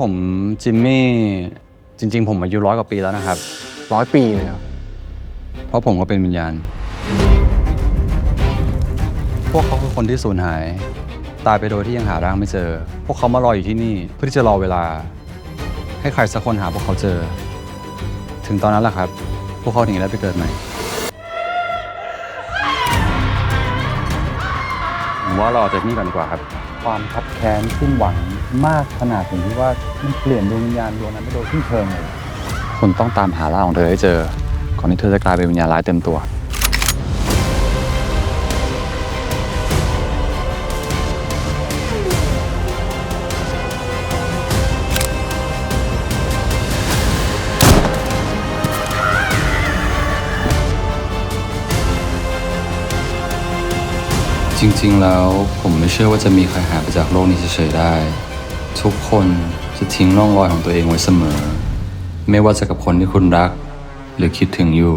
ผมจิมมี่จริง ๆ ผมอายุร้อยกว่าปีแล้วนะครับ ร้อยปีเลยครับ เพราะผมก็เป็นวิญญาณ พวกเขาคือคนที่สูญหาย ตายไปโดยที่ยังหาร่างไม่เจอ พวกเขามารออยู่ที่นี่เพื่อที่จะรอเวลา ให้ใครสักคนหาพวกเขาเจอ ถึงตอนนั้นแหละครับ พวกเขาถึงจะได้ไปเกิดใหม่ผมว่าเราออกจากนี่ก่อนดีกว่าครับ ความคับแค้นขึ้นหวัง มากขนาดถึงที่ว่ามันเปลี่ยนดวงวิญญาณดวงนั้นไปโดยสิ้นเชิงเลย คุณต้องตามหาร่างของเธอให้เจอ ก่อนที่เธอจะกลายเป็นวิญญาณร้ายเต็มตัว จริงๆ แล้วผมไม่เชื่อว่าจะมีใครหายไปจากโลกนี้เฉยๆได้ ทุกคนจะทิ้งร่องรอยของตัวเองไว้เสมอ ไม่ว่าจะกับคนที่คุณรัก หรือคิดถึงอยู่